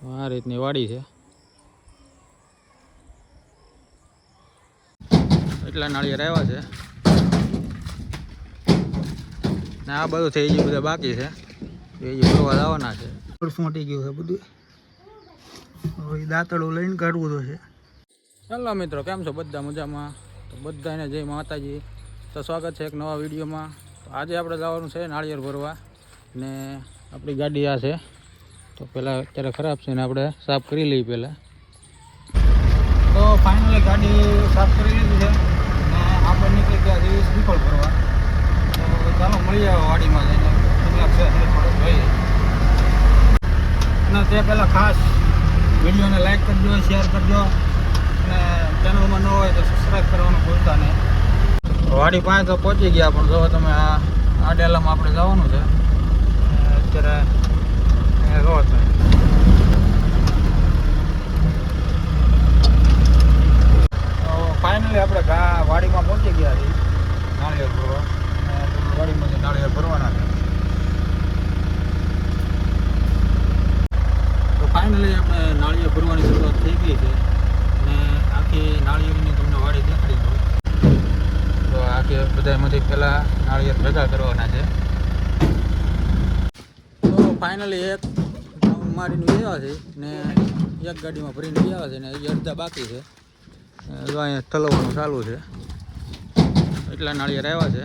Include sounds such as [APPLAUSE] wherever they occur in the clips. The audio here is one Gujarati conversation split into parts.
આ રીતની વાડી છે. એટલા નાળિયેર આવ્યા છે. ને આ બધું થઈ ગયું બધા બાકી છે. એ જોવા ફરવા જવાના છે ફૂટી ગયું છે બધું. હવે દાંતડું લઈને કાઢવું તો છે. ચાલો મિત્રો કેમ છો? બધા મજામાં? તો બધાને જય માતાજી. તો સ્વાગત છે એક નવા વિડીયોમાં. આજે આપણે જવાનું છે નાળિયેર ભરવા. ને આપણી ગાડી આ છે. તો પહેલાં અત્યારે ખરાબ છે ને આપણે સાફ કરી લઈએ પહેલાં તો ફાઇનલી ગાડી સાફ કરી લીધી છે ને આપણે નીકળી ગયા છીએ શ્રીફળ ભરવા તો ચાલો મળી હવે વાડીમાં જઈને. કેટલાક છે શ્રીફળ જોઈએ. અને તે પહેલાં ખાસ વિડીયોને લાઈક કરજો શેર કરજો. અને ચેનલમાં ન હોય તો સબસ્ક્રાઈબ કરવાનું ભૂલતા નહીં. વાડી પાસે તો પહોંચી ગયા પણ જો તમે આ આ ડેલામાં આપણે જવાનું છે અને અત્યારે અહીંયા જો તમે તો ફાઇનલી આપણે ગા વાડીમાં પહોંચી ગયા છીએ નાળિયેર ભરવા અને વાડીમાંથી નાળિયેર ભરવાના છે ફાઇનલી આપણે નાળિયેર ભરવાની શરૂઆત થઈ ગઈ છે અને આખી નાળિયેરની તમને વાડી દેખાડી દઉં. તો આખી બધામાંથી પહેલાં નાળિયેર ભેગા કરવાના છે. તો ફાઇનલી એક મારીને ગયા છે ને એક ગાડીમાં ભરીને ગયા છે ને એ અડધા બાકી છે. જો અહીંયા ઠલવવાનું ચાલુ છે. એટલા નાળિયેર આવ્યા છે.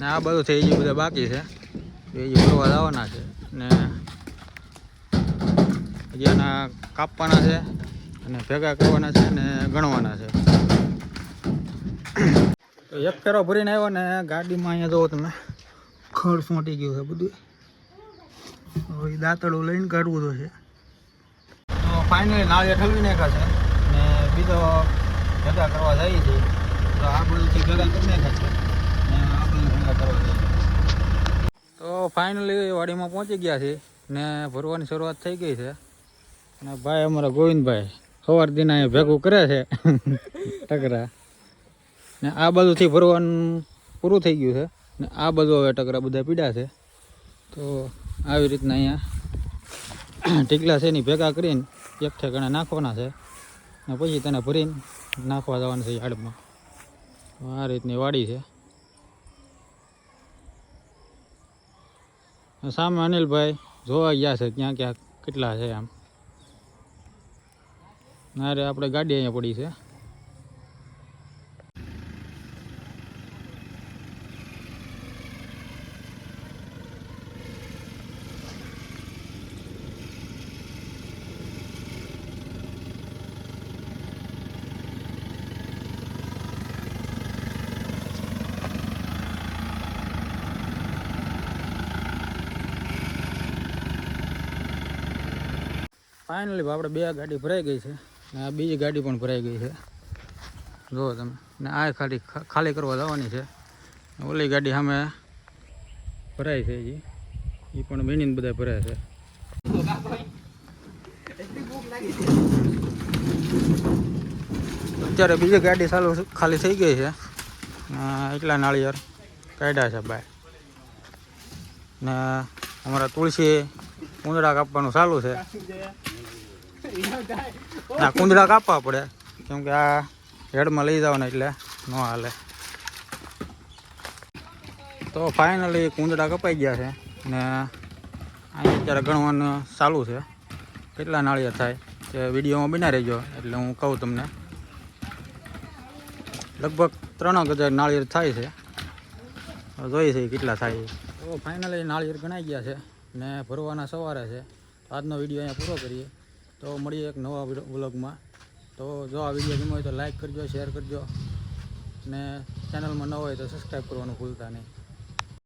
ને આ બધું થઈ ગયું, બધા બાકી છે. એ ભરવા આવવાના છે. ને હજી આના કાપવાના છે અને ભેગા કરવાના છે ને ગણવાના છે. એક ફેરો ભરીને આવ્યો ને ગાડીમાં અહીંયા જુઓ તમે, ખડ સોંટી ગયું છે બધું. હવે દાંતળું લઈને કાઢવું તો છે. તો ફાઇનલી નાળિયેર ઠલવી નાખ્યા છે ને બીજો ભેગા કરવા જઈએ છીએ. તો આ બધું ભેગા કરી નાખ્યા છે ને આ બધું ભેગા કરવા જઈએ તો ફાઇનલી વાડીમાં પહોંચી ગયા છે ને ભરવાની શરૂઆત થઈ ગઈ છે. અને ભાઈ અમારા ગોવિંદભાઈ સવાર દિન અહીંયા ભેગું કરે છે. [LAUGHS] ટકરા. ને આ બાજુથી ભરવાનું પૂરું થઈ ગયું છે. ને આ બાજુ હવે ટકરા બધા પીડા છે. તો આવી રીતના અહીંયા [CLEARS THROAT] ટીકલા છે એની ભેગા કરીને એક ઠેકાણે નાખવાના છે. ને પછી તેને ભરીને નાખવા જવાનું છે યાર્ડમાં આ રીતની વાડી છે. સામે અનિલભાઈ જોવા ગયા છે ક્યાં ક્યાં કેટલા છે આમ ના રે, આપણે ગાડી અહીંયા પડી છે. ફાઇનલી આપણે બે ગાડી ભરાઈ ગઈ છે ને આ બીજી ગાડી પણ ભરાઈ ગઈ છે. જુઓ તમે. ને આ ખાલી ખાલી કરવા જવાની છે. ઓલી ગાડી સામે ભરાય છે હજી. એ પણ મેનીને બધા ભરાય છે. અત્યારે બીજી ગાડી ચાલુ ખાલી થઈ ગઈ છે. એટલા નાળિયેર કાઢ્યા છે બાય. ને અમારા તુલસી ઉંદરા કાપવાનું ચાલુ છે. [LAUGHS] ના, કુંદડા કાપવા પડે. કેમ કે આ હેડમાં લઈ જવાના એટલે ન હાલે. તો ફાઇનલી કુંદડા કપાઈ ગયા છે ને અહીં અત્યારે ગણવાનું ચાલુ છે. કેટલા નાળિયા થાય તે વિડીયોમાં બના રહેજો એટલે હું કહું તમને. લગભગ ત્રણ હજાર નાળિયેર થાય છે. જોઈ છે કેટલા થાય. તો ફાઇનલી નાળિયેર ગણાઈ ગયા છે ને ભરવાના સવારે છે. આજનો વીડિયો અહીંયા પૂરો કરીએ. તો મળીએ એક નવા વ્લોગમાં. તો જો આ વીડિયો ગમ્યો હોય તો લાઇક કરજો, શેર કરજો. ને ચેનલમાં ન હોય તો સબસ્ક્રાઈબ કરવાનું ભૂલતા નહીં.